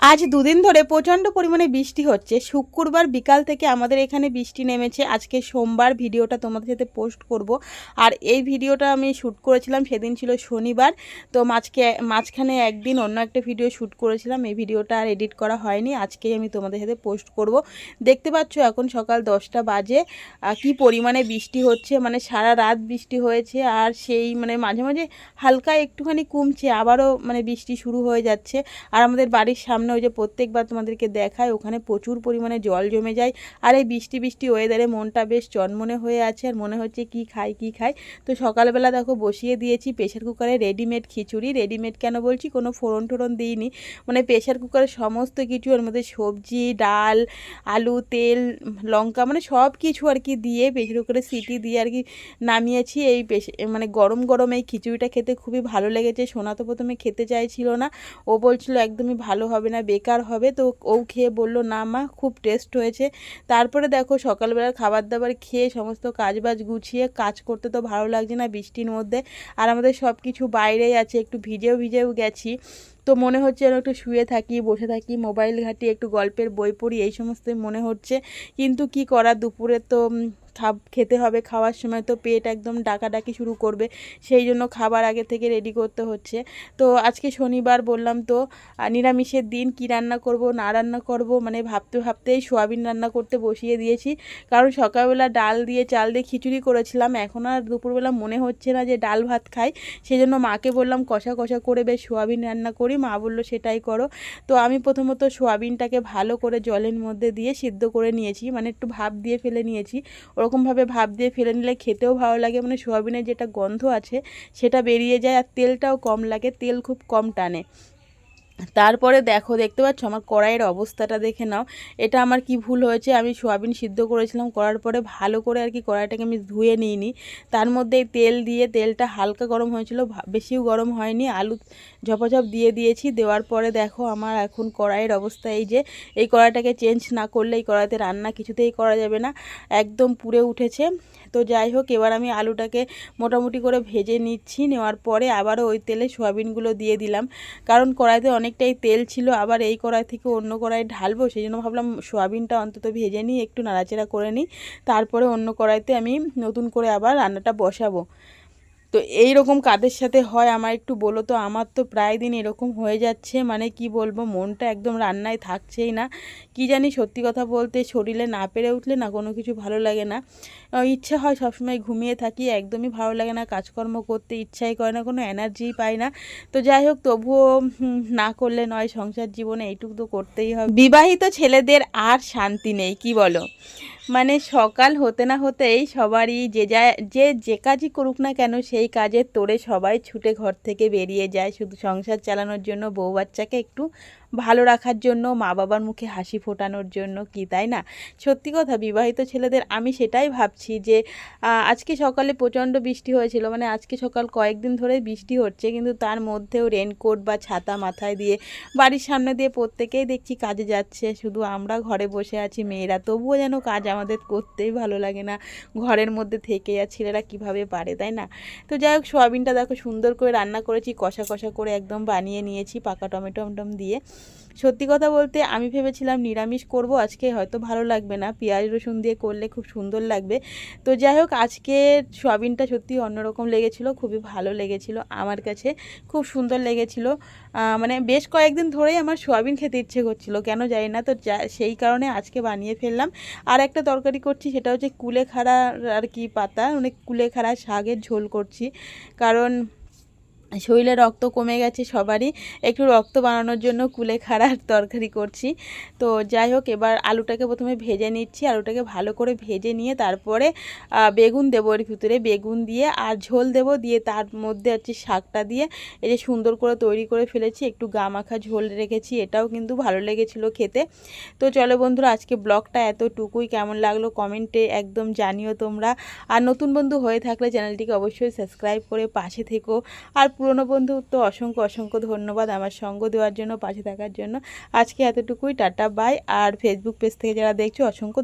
আজ দুদিন ধরে প্রচণ্ড পরিমাণে বৃষ্টি হচ্ছে। শুক্রবার বিকাল থেকে আমাদের এখানে বৃষ্টি নেমেছে। আজকে সোমবার ভিডিওটা তোমাদের সাথে পোস্ট করব। আর এই ভিডিওটা আমি শ্যুট করেছিলাম, সেদিন ছিল শনিবার। তো মাঝকে, মাঝখানে একদিন অন্য একটা ভিডিও শ্যুট করেছিলাম। এই ভিডিওটা আর এডিট করা হয়নি। আজকেই আমি তোমাদের সাথে পোস্ট করব। দেখতে পাচ্ছ এখন সকাল দশটা বাজে। কি পরিমাণে বৃষ্টি হচ্ছে? মানে সারা রাত বৃষ্টি হয়েছে আর সেই মানে মাঝে মাঝে হালকা একটুখানি কমছে। আবারও মানে বৃষ্টি শুরু হয়ে যাচ্ছে। আর আমাদের বাড়ির সামনে ওই যে প্রত্যেকবার তোমাদেরকে দেখায়, ওখানে প্রচুর পরিমাণে জল জমে যায়। আর এই বৃষ্টি বৃষ্টি ওয়েদারে মনটা বেশ চনমনে হয়ে আছে আর মনে হচ্ছে কি খাই কি খাই। তো সকালবেলা দেখো বসিয়ে দিয়েছি প্রেশার কুকারে রেডিমেড খিচুড়ি। রেডিমেড কেন বলছি? কোনো ফোড়ন টোড়ন দিইনি। মানে প্রেশার কুকারে সমস্ত কিছু ওর মধ্যে সবজি, ডাল, আলু, তেল, লঙ্কা মানে সব কিছু আর কি দিয়ে প্রেশার কুকারে সিটি দিয়ে আর কি নামিয়েছি। এই মানে গরম গরম এই খিচুড়িটা খেতে খুবই ভালো লেগেছে। সোনা তো প্রথমে খেতে চাইছিল না। ও বলছিল একদমই ভালো হবে না। বেকার হবে তো ও খেয়ে বলল, না মা, খুব টেস্ট হয়েছে। তারপরে দেখো সকালবেলার খাবার দাবার খেয়ে সমস্ত কাজবাজ গুছিয়ে কাজ করতে তো ভালো লাগছে না বৃষ্টির মধ্যে। আর আমাদের সব কিছু বাইরেই আছে, একটু ভিজেও ভিজেও গেছি। তো মনে হচ্ছে যেন একটু শুয়ে থাকি, বসে থাকি, মোবাইল ঘাঁটি, একটু গল্পের বই পড়ি, এই সমস্তই মনে হচ্ছে। কিন্তু কি করার দুপুরে তো খাব, খেতে হবে, খাওয়ার সময় তো পেট একদম ডাকাডাকি শুরু করবে। সেই জন্য খাবার আগে থেকে রেডি করতে হচ্ছে। তো আজকে শনিবার বললাম তো নিরামিষের দিন কি রান্না করব, না রান্না করব মানে ভাবতে ভাবতেই সোয়াবিন রান্না করতে বসিয়ে দিয়েছি। কারণ সকালবেলা ডাল দিয়ে চাল দিয়ে খিচুড়ি করেছিলাম, এখন আর দুপুরবেলা মনে হচ্ছে না যে ডাল ভাত খাই। সেই জন্য মাকে বললাম, কষা কষা করে বেশ সোয়াবিন রান্না করি মা বলল, সেটাই করো। তো আমি প্রথমত সোয়াবিনটাকে ভালো করে জলের মধ্যে দিয়ে সিদ্ধ করে নিয়েছি মানে একটু ভাপ দিয়ে ফেলে নিয়েছি। ওরকমভাবে ভাপ দিয়ে ফেলে নিলে খেতেও ভালো লাগে মানে সোয়াবিনের যেটা গন্ধ আছে সেটা বেরিয়ে যায় আর তেলটাও কম লাগে, তেল খুব কম টানে। তারপরে দেখো, দেখতে পাচ্ছ আমার কড়াইয়ের অবস্থাটা দেখে নাও। এটা আমার কি ভুল হয়েছে? আমি সোয়াবিন সিদ্ধ করেছিলাম, করার পরে ভালো করে আর কি কড়াইটাকে আমি ধুয়ে নিইনি। তার মধ্যে তেল দিয়ে, তেলটা হালকা গরম হয়েছিল বেশিও গরম হয়নি। আলু ঝপাঝপ দিয়ে দিয়েছি, দেওয়ার পরে দেখো আমার এখন কড়াইয়ের অবস্থা এই যে, এই কড়াইটাকে চেঞ্জ না করলে এই কড়াইতে রান্না কিছুতেই করা যাবে না, একদম পুড়ে উঠেছে। তো যাই হোক, এবার আমি আলুটাকে মোটামুটি করে ভেজে নিচ্ছি, নেওয়ার পরে আবারও ওই তেলে সোয়াবিনগুলো দিয়ে দিলাম। কারণ কড়াইতে অনেকটাই তেল ছিল, আবার এই কড়াই থেকে অন্য কড়াই ঢালবো সেই জন্য ভাবলাম সোয়াবিনটা অন্তত ভেজে নিই, একটু নাড়াচাড়া করে নিই। তারপরে অন্য কড়াইতে আমি নতুন করে আবার রান্নাটা বসাবো। তো এই রকম কাদের সাথে হয় আমার একটু বলো তো? আমার তো প্রায় দিন এরকম হয়ে যাচ্ছে মানে কি বলব? মনটা একদম রান্নায় থাকছেই না। কি জানি সত্যি কথা বলতে, শরীরে না পেরে উঠলে না কোনো কিছু ভালো লাগে না। ইচ্ছে হয় সবসময় ঘুমিয়ে থাকি, একদমই ভালো লাগে না। কাজকর্ম করতে ইচ্ছাই করে না, কোনো এনার্জিই পাই না। তো যাই হোক, তবুও না করলে নয়, সংসার জীবনে এইটুকু তো করতেই হবে। বিবাহিত ছেলেদের আর শান্তি নেই, কি বলো? মানে সকাল হতে না হতেই সবারই যে যা, যে যে কাজই করুক না কেন সেই কাজে তোরে সবাই ছুটে ঘর থেকে বেরিয়ে যায়। শুধু সংসার চালানোর জন্য বউ বাচ্চাকে একটু ভালো রাখার জন্য মা বাবার মুখে হাসি ফোটানোর জন্য কি, তাই না? সত্যি কথা, বিবাহিত ছেলেদের আমি সেটাই ভাবছি যে আজকে সকালে প্রচণ্ড বৃষ্টি হয়েছিল মানে আজকে সকাল কয়েকদিন ধরে বৃষ্টি হচ্ছে, কিন্তু তার মধ্যেও রেনকোট বা ছাতা মাথায় দিয়ে বাড়ির সামনে দিয়ে প্রত্যেকেই দেখছি কাজে যাচ্ছে, শুধু আমরা ঘরে বসে আছি, মেয়েরা তবুও যেন কাজ আমাদের করতেই ভালো লাগে না, ঘরের মধ্যে থেকে আর ছেলেরা কীভাবে পারে, তাই না? তো যাই হোক, সোয়াবিনটা দেখো সুন্দর করে রান্না করেছি, কষা কষা করে একদম বানিয়ে নিয়েছি, পাকা টমেটো টম দিয়ে। সত্যি কথা বলতে আমি ভেবেছিলাম নিরামিষ করব, আজকে হয়তো ভালো লাগবে না। পেঁয়াজ রসুন দিয়ে করলে খুব সুন্দর লাগবে। তো যাই হোক, আজকে সোয়াবিনটা সত্যি অন্যরকম লেগেছিল, খুবই ভালো লেগেছিল আমার কাছে, খুব সুন্দর লেগেছিল। মানে বেশ কয়েকদিন ধরেই আমার সোয়াবিন খেতে ইচ্ছে করছিল, কেন জানি না, তো সেই কারণে আজকে বানিয়ে ফেললাম। আর একটা তরকারি করছি, সেটা হচ্ছে কুলেখাড়া আর কি পাতা মানে কুলেখাড়া শাকের ঝোল করছি। কারণ শরীরে রক্ত কমে গেছে সবারই। একটু রক্ত বানানোর জন্য কুলেখাড়ার তরকারি করছি। তো যাই হোক, এবার আলুটাকে প্রথমে ভেজে নিচ্ছি। আলুটাকে ভালো করে ভেজে নিয়ে তারপরে বেগুন দেবো এর ভিতরে। বেগুন দিয়ে আর ঝোল দেবো দিয়ে তার মধ্যে হচ্ছে শাকটা দিয়ে। এই যে সুন্দর করে তৈরি করে ফেলেছি, একটু গা মাখা ঝোল রেখেছি, এটাও কিন্তু ভালো লেগেছিলো খেতে। তো চলো বন্ধুরা, আজকে ব্লগটা এতটুকুই। কেমন লাগল কমেন্টে একদম জানিও তোমরা। আর নতুন বন্ধু হয়ে থাকলে চ্যানেলটিকে অবশ্যই সাবস্ক্রাইব করে পাশে থেকো। আর পুরনো বন্ধু তো অসংখ্য অসংখ্য ধন্যবাদ আমার সঙ্গ দেওয়ার জন্য, পাশে থাকার জন্য আজকে এতটুকুই, টাটা বাই আর ফেসবুক পেজ থেকে যারা দেখছ, অসংখ্য।